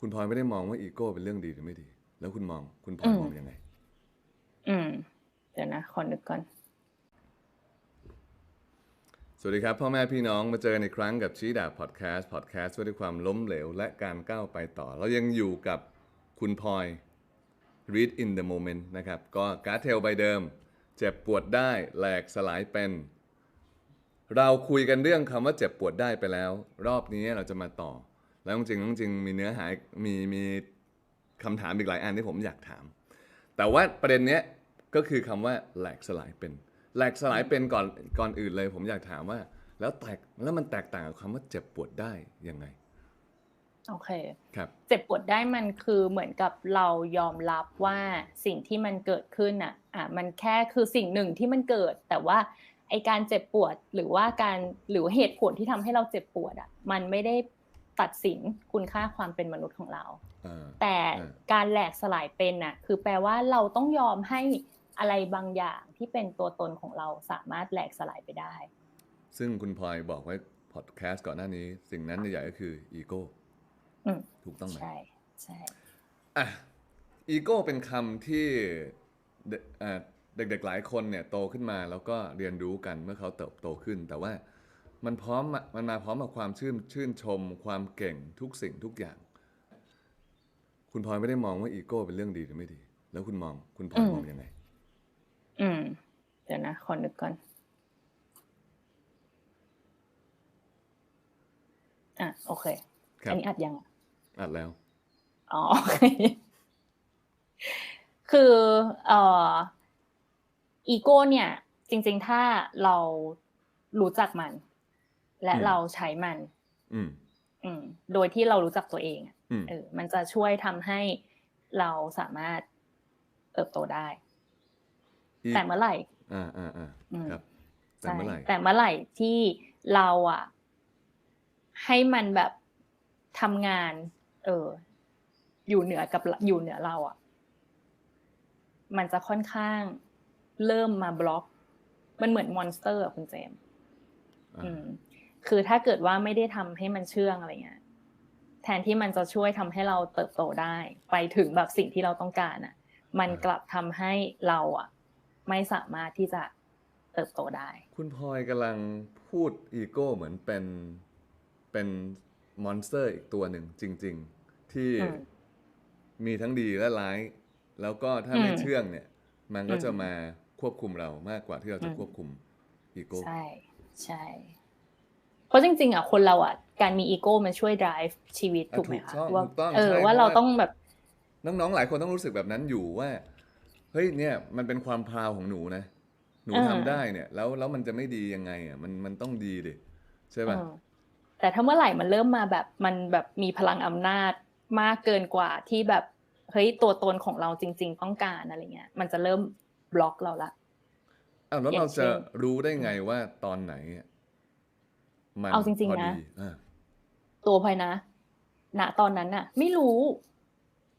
คุณพลอยไม่ได้มองว่าอีโก้เป็นเรื่องดีหรือไม่ดี แล้วคุณมองคุณพลอยมองยังไง อืม เดี๋ยวนะขอนึกก่อนสวัสดีครับ พ่อแม่พี่น้องมาเจอกันอีกครั้งกับชี้ดาบพอดแคสต์พอดแคสต์ว่าด้วยความล้มเหลว และการก้าวไปต่อ เรายังอยู่กับคุณพลอย read in the moment นะครับ ก็การ์ดเทลใบเดิม เจ็บปวดได้แหลกสลายเป็น เราคุยกันเรื่องคำว่าเจ็บปวดได้ไปแล้ว รอบนี้เราจะมาต่อ แล้วจริงๆจริงๆมีเนื้อหามีมีคำถามอีกหลายอันที่ผมอยากถาม แต่ว่าประเด็นเนี้ยก็คือคำว่าแหลกสลายเป็นแหลกสลายเป็นก่อนก่อนอื่นเลย ผมอยากถามว่า แล้วแตกแล้วมันแตกต่างกับคำว่าเจ็บปวดได้ยังไงโอเคครับเจ็บปวดได้มันคือเหมือนกับเรายอมรับว่าสิ่งที่มันเกิดขึ้นอะอะมันแค่คือสิ่งหนึ่งที่มันเกิด แต่ว่าไอการเจ็บปวดหรือว่าการหรือเหตุผลที่ทำให้เราเจ็บปวดอะมันไม่ได้ ตัดสินคุณค่าความเป็นมนุษย์ของเราอ่าแต่อ่าการแหลกสลายเป็นน่ะคือแปลว่าเราต้องยอมให้อะไรบางอย่างที่เป็นตัวตนของเราสามารถแหลกสลายไปได้ ซึ่งคุณพลอยบอกไว้พอดแคสต์ก่อนหน้านี้ สิ่งนั้นใหญ่ๆก็คืออีโก้อืมถูกต้องไหมใช่ใช่อะอีโก้เป็นคำที่เดอ่าเด็กๆหลายคนเนี่ยโตขึ้นมาแล้วก็เรียนรู้กันเมื่อเขาเติบโตขึ้นแต่ว่า มันพร้อมมามันมาพร้อมกับความชื่นชื่นชม ความเก่งทุกสิ่งทุกอย่าง คุณพลอยไม่ได้มองว่าอีโก้เป็นเรื่องดีหรือไม่ดี แล้วคุณมองคุณพลอยมองยังไง อืม เดี๋ยวนะขอนึกก่อนอะโอเคครับอันนี้อัดยังอะอัดแล้วอ๋อโอเคคือเอ่ออีโก้เนี่ย จริง ๆ ถ้าเรารู้จักมัน และอืมเราใช้มัน อืม อืม โดยที่เรารู้จักตัวเองอะอืมเออ มันจะช่วยทำให้เราสามารถเติบโตได้อีแต่เมื่อไหร่อ่าอ่าอ่าอืมครับ แต่ใช่เมื่อไหร่แต่เมื่อไหร่ที่เราอะ ให้มันแบบทำงาน เออ อยู่เหนือกับอยู่เหนือเรา อะ มันจะค่อนข้างเริ่มมาบล็อก มันเหมือนมอนสเตอร์อะคุณเจมส์อ่าอืม คือถ้าเกิดว่าไม่ได้ทำให้มันเชื่องอะไรเงี้ยแทนที่มันจะช่วยทำให้เราเติบโตได้ ไปถึงแบบสิ่งที่เราต้องการอะ มันกลับทำให้เราอะ ไม่สามารถที่จะเติบโตได้ คุณพลอยกำลังพูดอีโก้เหมือนเป็นเป็นมอนสเตอร์อีกตัวหนึ่งจริง ๆ ที่อืมมีทั้งดีและร้าย แล้วก็ถ้าไม่อืมเชื่องเนี่ย มันก็อืมจะมาควบคุมเรามากกว่าที่เราจะอืมควบคุมอีโก้ใช่ใช่ เพราะจริง ๆอะคนเราอะการมีอีโก้มันช่วย drive ชีวิตอะถูกไหมถูกคะต้องว่าถูกต้องเออใช่ว่าเราเพราะว่าต้องแบบ น้องๆหลายคนต้องรู้สึกแบบนั้นอยู่ว่าเฮ้ยเนี่ยมันเป็นความพราวของหนูนะ หนูเออทำได้เนี่ย แล้วแล้วมันจะไม่ดียังไงอะมันมันต้องดีดิใช่ป่ะเออแต่ถ้าเมื่อไหร่มันเริ่มมาแบบมันแบบมีพลังอำนาจมากเกินกว่าที่แบบเฮ้ยตัวตนของเราจริง ๆ ต้องการอะไรเงี้ย มันจะเริ่มบล็อกเราละอ้าวแล้วอย่างเราจะเช่นรู้ได้ไงว่าตอนไหนอะ มันเอาจริงๆพอนะดีอ่าตัวพลอยนะณตอนนั้นน่ะ ไม่รู้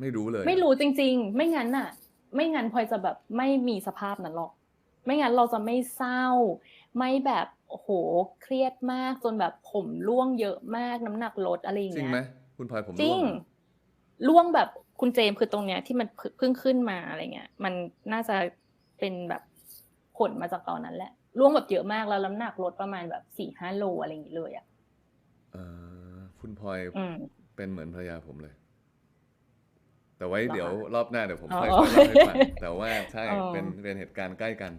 ไม่รู้เลย ไม่รู้จริง ๆ ไม่งั้นน่ะ ไม่งั้นพลอยจะแบบไม่มีสภาพนั้นหรอก ไม่งั้นเราจะไม่เศร้า ไม่แบบโอ้โหเครียดมากจนแบบผมร่วงเยอะมากน้ำหนักลดอะไรอย่างจริงเงี้ยไหมคุณพลอยผมจริงวเหอร่วงแบบคุณเจมส์คือตรงเนี้ยที่มันเพิ่งขึ้นมาอะไรเงี้ย มันน่าจะเป็นแบบผลมาจากตอนนั้นแหละ ร่วงแบบเยอะมากแล้วน้ำหนักลดประมาณแบบสี่ห้าโลอะไรอย่างงี้เลยอะเอ่อคุณพลอยอืมเป็นเหมือนภรรยาผมเลย แต่ไว้เหรอคะเดี๋ยวรอบหน้าเดี๋ยวผมอ๋อค่อยค่อยเล่าให้ฟังแต่ว่าใช่อ๋อเป็นเป็นเหตุการณ์ใกล้กัน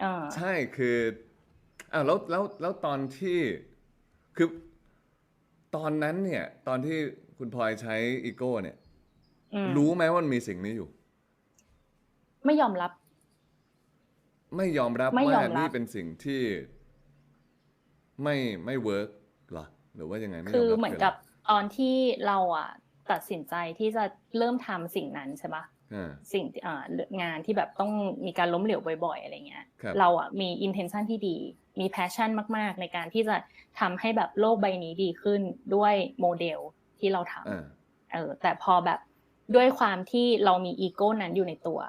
อ่าใช่คืออ้าวแล้วแล้วแล้วตอนที่คือตอนนั้นเนี่ย ตอนที่คุณพลอยใช้อีโก้เนี่ยอืมรู้ไหมว่ามันมีสิ่งนี้อยู่ ไม่ยอมรับ ไม่ยอมรับไม่ยอว่ามรับ นี่เป็นสิ่งที่ไม่ไม่เวิร์กหรอ หรือว่ายังไงไม่ยคือมอรับเหมือนคืะไรกับตอนที่เราอะตัดสินใจที่จะเริ่มทำสิ่งนั้นใช่ปะอ่า สิ่งอ่างานที่แบบต้องมีการล้มเหลวบ่อยๆอะไรเงี้ย ครับ เราอะมี intention ที่ดี มี passion มากๆ ในการที่จะทำให้แบบโลกใบนี้ดีขึ้นด้วยโมเดลที่เราทอ่าำเออแต่พอแบบด้วยความที่เรามีอีโก้นั้นอยู่ในตัว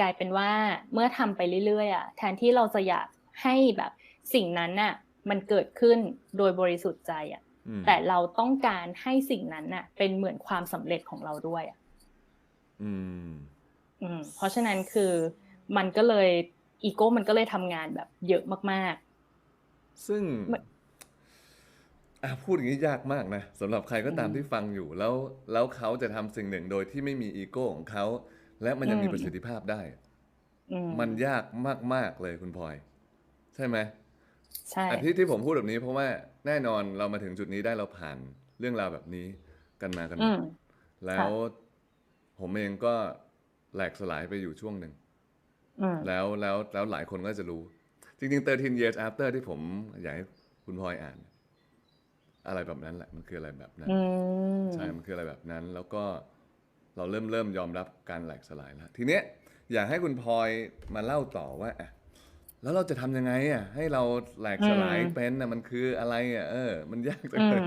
กลายเป็นว่าเมื่อทำไปเรื่อยๆอะแทนที่เราจะอยากให้แบบสิ่งนั้นน่ะ มันเกิดขึ้นโดยบริสุทธิ์ใจอะอืมแต่เราต้องการให้สิ่งนั้นน่ะ เป็นเหมือนความสำเร็จของเราด้วยอะอืม อืม เพราะฉะนั้นคือมันก็เลยอีโก้มันก็เลยทำงานแบบเยอะมากซึ่งมันอะพูดอย่างนี้ยากมากนะสำหรับใครก็ตามอืมที่ฟังอยู่แล้ว แล้วเขาจะทำสิ่งหนึ่งโดยที่ไม่มีอีโก้ของเขา และมันยังมีอืมประสิทธิภาพได้ๆอืมมันยากมาก ๆ เลยคุณพลอย ใช่ไหมใช่อันที่ที่ผมพูดแบบนี้เพราะว่าแน่นอนเรามาถึงจุดนี้ได้เราผ่านเรื่องราวแบบนี้กันมากันหมอืดมแล้วผมเองก็แหลกสลายไปอยู่ช่วงหนึ่งอืมแล้วแล้วแล้วหลายคนก็จะรู้ จริงๆ 13 years after ที่ผมอยากให้คุณพลอยอ่าน อะไรแบบนั้นแหละ มันคืออะไรแบบนั้นอืมใช่ มันคืออะไรแบบนั้น แล้วก็ เราเริ่มเริ่มยอมรับการแหลกสลายแล้ว ทีเนี้ยอยากให้คุณพลอยมาเล่าต่อว่าอะแล้วเราจะทำยังไงอะ ให้เราแหลกสลายอืมเป็นอะมันคืออะไรอะเออ มันยากจังอืเลยม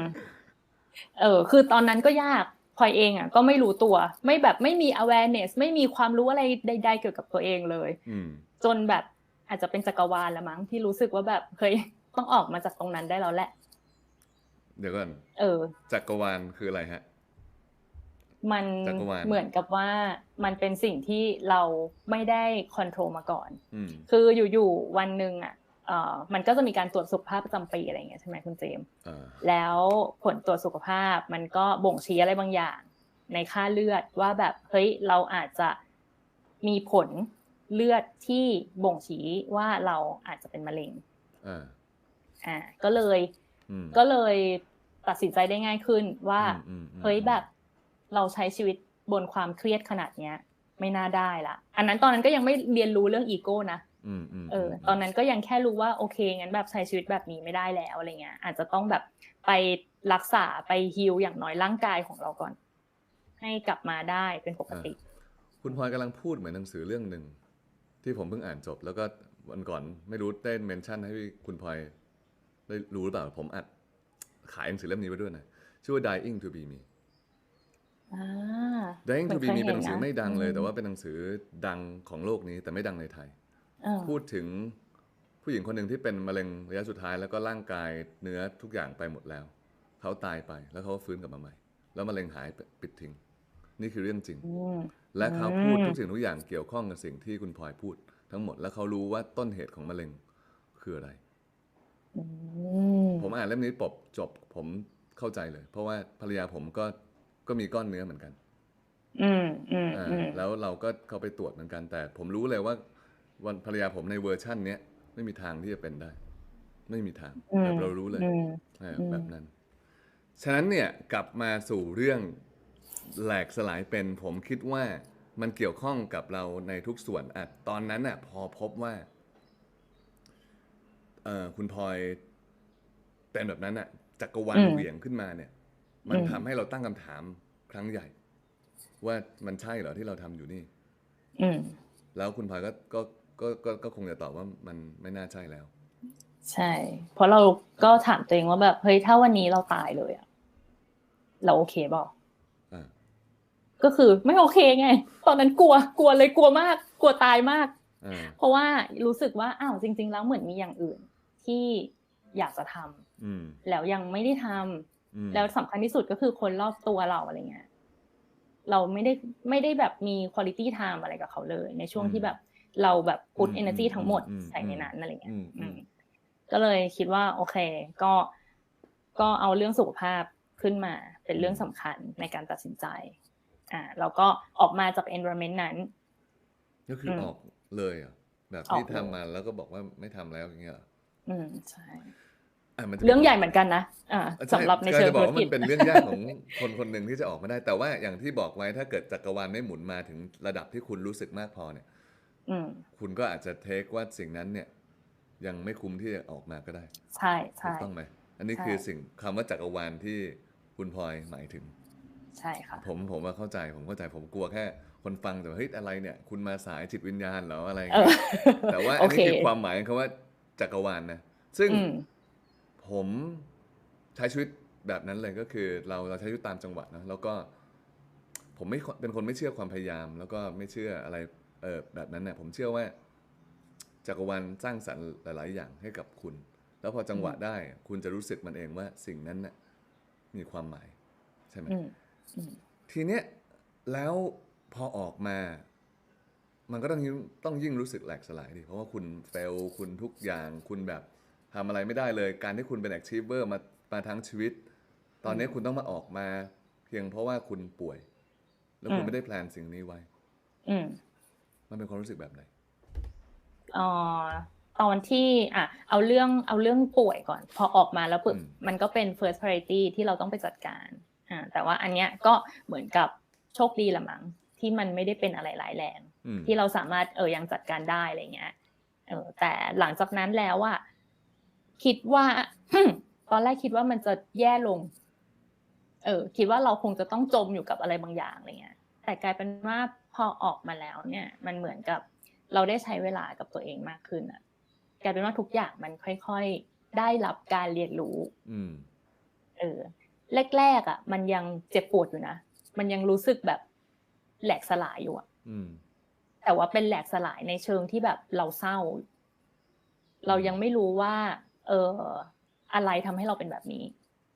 เออ คือตอนนั้นก็ยากพลอยเองอะก็ไม่รู้ตัว ไม่แบบไม่มี awareness ไม่มีความรู้อะไรใด ๆ เกี่ยวกับตัวเองเลยอืมจนแบบอาจจะเป็นจักรวาลละมั้งที่รู้สึกว่าแบบเฮ้ยต้องออกมาจากตรงนั้นได้แล้วแหละ เดี๋ยวก่อนเออ จักรวาลคืออะไรฮะ มันจักรวาลเหมือนกับว่ามันเป็นสิ่งที่เราไม่ได้คอนโทรลมาก่อนอืมคืออยู่ๆวันหนึ่งอะเอ่อมันก็จะมีการตรวจสุขภาพประจำปีอะไรอย่างเงี้ยใช่ไหมคุณเจมส์อ่าแล้วผลตรวจสุขภาพมันก็บ่งชี้อะไรบางอย่าง ในค่าเลือดว่าแบบเฮ้ยเราอาจจะมีผลเลือดที่บ่งชี้ว่าเราอาจจะเป็นมะเร็งอ่าอ่าก็เลยอืมก็เลยตัดสินใจได้ง่ายขึ้นว่าอืมอืมเฮ้ยแบบ เราใช้ชีวิตบนความเครียดขนาดเนี้ย ไม่น่าได้ละอันนั้นตอนนั้นก็ยังไม่เรียนรู้เรื่องอีโก้นะอืมอืมเออ ตอนนั้นก็ยังแค่รู้ว่าโอเคงั้นแบบใช้ชีวิตแบบนี้ไม่ได้แล้วอะไรเงี้ยอาจจะต้องแบบไปรักษาไปฮิลอย่างน้อยร่างกายของเราก่อน ให้กลับมาได้เป็นปกติ คุณพลอยกำลังพูดเหมือนหนังสือเรื่องหนึ่งที่ผมเพิ่งอ่านจบ แล้วก็วันก่อนไม่รู้ได้เมนชั่นให้คุณพลอยได้รู้หรือเปล่าผมอัดขายหนังสือเล่มนี้ไว้ด้วยนะชื่อว่า Dying to be me อ่า Dying to be เหมื me อนเคยเป็นหนังสือเห็นนะไม่ดังเลยอืมแต่ว่าเป็นหนังสือดังของโลกนี้แต่ไม่ดังในไทยเออพูดถึงผู้หญิงคนหนึ่งที่เป็นมะเร็งระยะสุดท้ายแล้วก็ร่างกายเนื้อทุกอย่างไปหมดแล้ว เขาตายไปแล้วเขาก็ฟื้นกลับมาใหม่ แล้วมะเร็งหายไปปิดทิ้ง นี่คือเรื่องจริงอืมและเขาพูดอืมทุกสิ่งทุกอย่างเกี่ยวข้องกับสิ่งที่คุณพลอยพูดทั้งหมด และเขารู้ว่าต้นเหตุของมะเร็งคืออะไรอืมผมอ่านเล่มนี้ปบจบผมเข้าใจเลย เพราะว่าภรรยาผมก็ ก็มีก้อนเนื้อเหมือนกัน อืมอืมอ่าอืมแล้วเราก็เข้าไปตรวจเหมือนกัน แต่ผมรู้เลยว่า วันภรรยาผมในเวอร์ชั่น เนี้ยไม่มีทางที่จะเป็นได้ ไม่มีทางอืมแบบเรารู้เลยอืมอ่าอืมแบบนั้น ฉะนั้นเนี่ยกลับมาสู่เรื่องแหลกสลายเป็น ผมคิดว่ามันเกี่ยวข้องกับเราในทุกส่วนอะตอนนั้นอะพอพบว่าเออคุณพลอยเป็นแบบนั้นอะจักรวาลอืมเหวี่ยงขึ้นมาเนี่ย มันอืมทำให้เราตั้งคำถามครั้งใหญ่ ว่ามันใช่เหรอที่เราทำอยู่นี่ อืมแล้วคุณพลอยก็ก็ก็ก็ก็คงจะตอบว่ามันไม่น่าใช่แล้ว ใช่ เพราะเราก็ถามตัวเองว่าแบบเฮ้ยถ้าวันนี้เราตายเลยอะเราโอเคเปล่าอ่าก็คือไม่โอเคไง ตอนนั้นกลัวกลัวเลยกลัวมาก กลัวตายมากอ่าเพราะว่ารู้สึกว่าอ้าวจริง ๆ แล้วเหมือนมีอย่างอื่นที่อยากจะทำอืมแล้วยังไม่ได้ทำอืม แล้วสำคัญที่สุดก็คือคนรอบตัวเราอะไรเงี้ยเราไม่ได้ไม่ได้แบบมีคุณ i t y time อะไรกับเขาเลย ในช่วงที่แบบเราแบบพุทอืม energy ทั้งหมดอืมใส่ในนั้นอะไรเงี้ยอืมอืมอืมก็เลยคิดว่า โอเค ก็ก็เอาเรื่องสุขภาพขึ้นมาเป็นเรื่องสำคัญในการตัดสินใจ อ่าแล้วก็ออกมาจาก environment นั้น ก็คือมออกเลยเหรอะแบบออกที่เลยทำมาแล้วก็บอกว่าไม่ทำแล้วอย่างเงี้ยเหรออืมใช่อะมันจะ เรื่องใหญ่เหมือนกันนะอ่าอะสำหรับในช่เชิงจะบธุอกรว่ากิมัจนเป็นเรื่องยากของคนคนหนึ่งที่จะออกมาได้ แต่ว่าอย่างที่บอกไว้ถ้าเกิดจักรวาลไม่หมุนมาถึงระดับที่คุณรู้สึกมากพอเนี่ยอืมคุณก็อาจจะเทคว่าสิ่งนั้นเนี่ย ยังไม่คุ้มที่จะออกมาก็ได้ ใช่ถูใช่กต้องไหมอันนี้ใช่คือสิ่งคำว่าจักรวาลที่คุณพลอยหมายถึง ใช่ค่ะผมผมว่าเข้าใจผมเข้าใจผมกลัวแค่ คนฟังแต่ว่าเฮ้ยอะไรเนี่ย คุณมาสายจิตวิญญาณเหรออะไรอย่างเออเงี้ยแต่ว่าโออันเคนี้คือความหมายของคำว่าจักรวาลนะซึ่งอืม ผมใช้ชีวิตแบบนั้นเลยก็คือเราเราใช้ชีวิตตามจังหวะนะแล้วก็ผมไม่เป็นคนไม่เชื่อความพยายาม แล้วก็ไม่เชื่ออะไรเออแบบนั้นเนี่ยผมเชื่อว่าจักรวาลสร้างสรรค์หลาย ๆ อย่างให้กับคุณ แล้วพอจังหวะได้คุณจะรู้สึกมันเองว่าสิ่งนั้นน่ะมีความหมายใช่ไหมอืมอืมทีเนี้ยแล้วพอออกมา มันก็ต้องยิ่งต้องยิ่งรู้สึกแหลกสลายดิเพราะว่าคุณเฟลคุณทุกอย่างคุณแบบ ทำอะไรไม่ได้เลย การที่คุณเป็น achiever มามาทั้งชีวิต ตอนนี้คุณต้องมาออกมา เพียงเพราะว่าคุณป่วย แล้วคุณไม่ได้แพลนสิ่งนี้ไว้ อืมมันเป็นความรู้สึกแบบไหนเอ่อตอนที่อะเอาเรื่องเอาเรื่องป่วยก่อน พอออกมาแล้วปุ๊บอืมมันก็เป็น first priority ที่เราต้องไปจัดการอ่าแต่ว่าอันเนี้ยก็เหมือนกับโชคดีละมั้งที่มันไม่ได้เป็นอะไรร้ายแรงอืมที่เราสามารถเออยังจัดการได้อะไรเงี้ยเออแต่หลังจากนั้นแล้วอะ คิดว่า ตอนแรกคิดว่ามันจะแย่ลง เออ คิดว่าเราคงจะต้องจมอยู่กับอะไรบางอย่างอะไรเงี้ย แต่กลายเป็นว่าพอออกมาแล้วเนี่ย มันเหมือนกับเราได้ใช้เวลากับตัวเองมากขึ้นอะกลายเป็นว่าทุกอย่างมันค่อยๆได้รับการเรียนรู้ อืม เออ แรกๆอะ มันยังเจ็บปวดอยู่นะ มันยังรู้สึกแบบแหลกสลายอยู่อะอืม แต่ว่าเป็นแหลกสลายในเชิงที่แบบเราเศร้า เรายังไม่รู้ว่า เอออะไรทำให้เราเป็นแบบนี้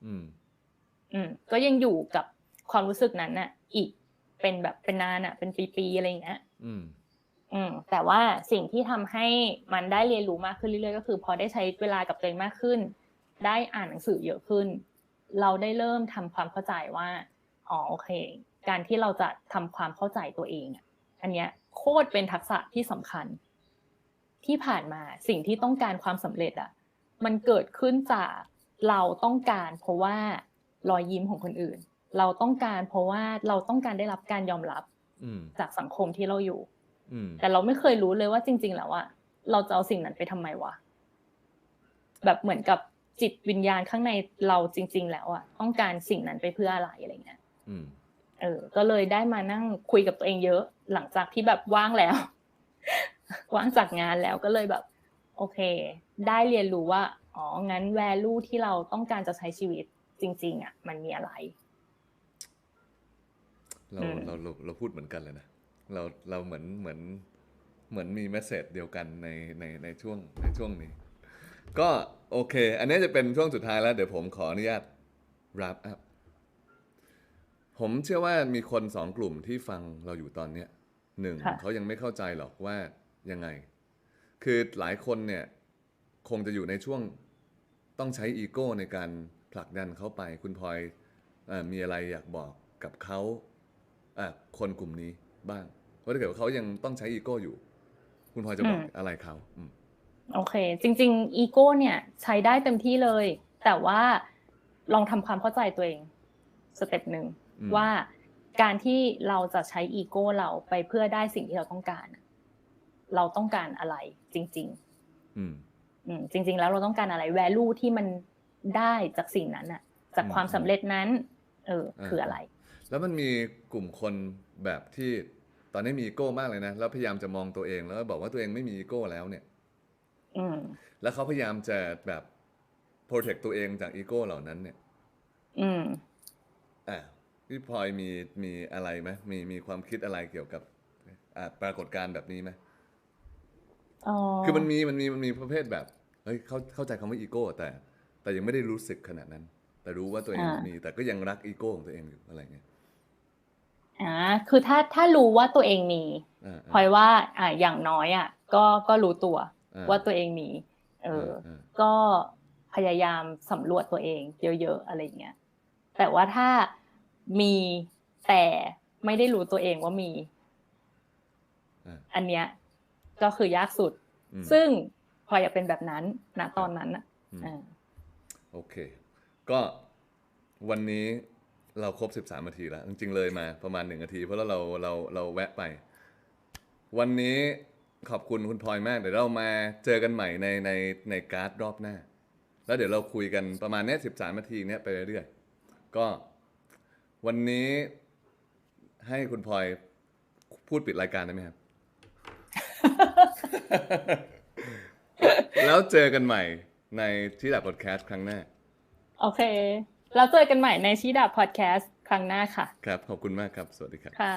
อืม อืม ก็ยังอยู่กับความรู้สึกนั้นน่ะ อีกเป็นแบบเป็นนานอะ เป็นปีๆอะไรอย่างเงี้ย อืม อืม แต่ว่าสิ่งที่ทำให้มันได้เรียนรู้มากขึ้นเรื่อยๆก็คือ พอได้ใช้เวลากับตัวเองมากขึ้น ได้อ่านหนังสือเยอะขึ้น เราได้เริ่มทำความเข้าใจว่าอ๋อโอเค การที่เราจะทำความเข้าใจตัวเองอะ อันเนี้ย โคตรเป็นทักษะที่สำคัญ ที่ผ่านมาสิ่งที่ต้องการความสำเร็จอะ มันเกิดขึ้นจากเราต้องการ เพราะว่ารอยยิ้มของคนอื่น เราต้องการ เพราะว่าเราต้องการได้รับการยอมรับอืมจากสังคมที่เราอยู่อืมแต่เราไม่เคยรู้เลยว่าจริง ๆ แล้วอะเราจะเอาสิ่งนั้นไปทำไมวะแบบเหมือนกับจิตวิญญาณข้างในเราจริง ๆ แล้วอะต้องการสิ่งนั้นไปเพื่ออะไรอะไรเงี้ยอืมเออ ก็เลยได้มานั่งคุยกับตัวเองเยอะ หลังจากที่แบบว่างแล้ว ว่างจากงานแล้วก็เลยแบบ โอเค ได้เรียนรู้ว่าอ๋องั้น value ที่เราต้องการจะใช้ชีวิตจริง ๆอะมันมีอะไรเราอืมเราเราเราพูดเหมือนกันเลยนะเราเราเหมือนเหมือนเหมือนมีเมสเซจเดียวกันในในในช่วงในช่วงนี้ ก็โอเค อันนี้จะเป็นช่วงสุดท้ายแล้ว เดี๋ยวผมขออนุญาต wrap up ผมเชื่อว่ามีคนสองกลุ่มที่ฟังเราอยู่ตอนเนี้ยหนึ่งค่ะเขายังไม่เข้าใจหรอกว่ายังไง คือหลายคนเนี่ยคงจะอยู่ในช่วงต้องใช้อีโก้ในการผลักดันเขาไป คุณพลอยเออมีอะไรอยากบอกกับเขาอะคนกลุ่มนี้บ้างเพราะถ้าเกิดว่าเขายังต้องใช้อีโก้อยู่ คุณพลอยจะบอกอืมอะไรเขาอืมโอเค จริง ๆ อีโก้เนี่ยใช้ได้เต็มที่เลย แต่ว่าลองทำความเข้าใจตัวเองสเต็ปหนึ่งอืมว่าการที่เราจะใช้อีโก้เราไปเพื่อได้สิ่งที่เราต้องการอะ เราต้องการอะไรจริงอืมๆอืมจริง ๆ แล้วเราต้องการอะไร value ที่มันได้จากสิ่งนั้นอะจากอืมความสำเร็จนั้น เอออ่าคืออะไร แล้วมันมีกลุ่มคนแบบที่ตอนนี้มีอีโก้มากเลยนะ แล้วพยายามจะมองตัวเองแล้วก็บอกว่าตัวเองไม่มีอีโก้แล้วเนี่ยอืมแล้วเขาพยายามจะแบบ protect ตัวเองจากอีโก้เหล่านั้น เนี่ย อืมอะพี่พลอยมีมีอะไรไหมมีมีความคิดอะไรเกี่ยวกับอะปรากฏการณ์แบบนี้ไหมอ๋อ คือมันมีมันมีมันมีประเภทแบบเฮ้ยเข้าเข้าใจคำว่าอีโก้แต่ แต่ยังไม่ได้รู้สึกขนาดนั้น แต่รู้ว่าตัวเองมีแต่ก็ยังรักอีโก้ของตัวเองอยู่อะไรเงี้ยอ่าคือถ้าถ้ารู้ว่าตัวเองมีอ่าพลอยว่าอ่าอย่างน้อยอะก็ก็รู้ตัวอ่ว่าตัวเองมี เออาก็พยายามสำรวจตัวเอง เยอะๆอะไรอย่างเงี้ยแต่ว่าถ้ามีแต่ไม่ได้รู้ตัวเองว่ามีอ่าอันเนี้ย ก็คือยากสุดอืมซึ่งพลอยอยากเป็นแบบนั้นณตอนนั้นอะอืมอ่าโอเค ก็วันนี้เราครบ 13นาทีแล้ว จริงๆเลยมาประมาณหนึ่งนาที เพราะเราเราเราเราแวะไป วันนี้ขอบคุณคุณพลอยมาก เดี๋ยวเรามาเจอกันใหม่ในในในการ์ดรอบหน้า แล้วเดี๋ยวเราคุยกันประมาณเนี้ย13นาทีเนี้ยไปเรื่อยๆ ก็วันนี้ให้คุณพลอยพูดปิดรายการได้ไหมครับ แล้วเจอกันใหม่ในที่ดับพอดแคสต์ครั้งหน้า โอเค แล้วเจอกันใหม่ในชีดาพอดแคสต์ครั้งหน้าค่ะ ครับ ขอบคุณมากครับ สวัสดีครับค่ะ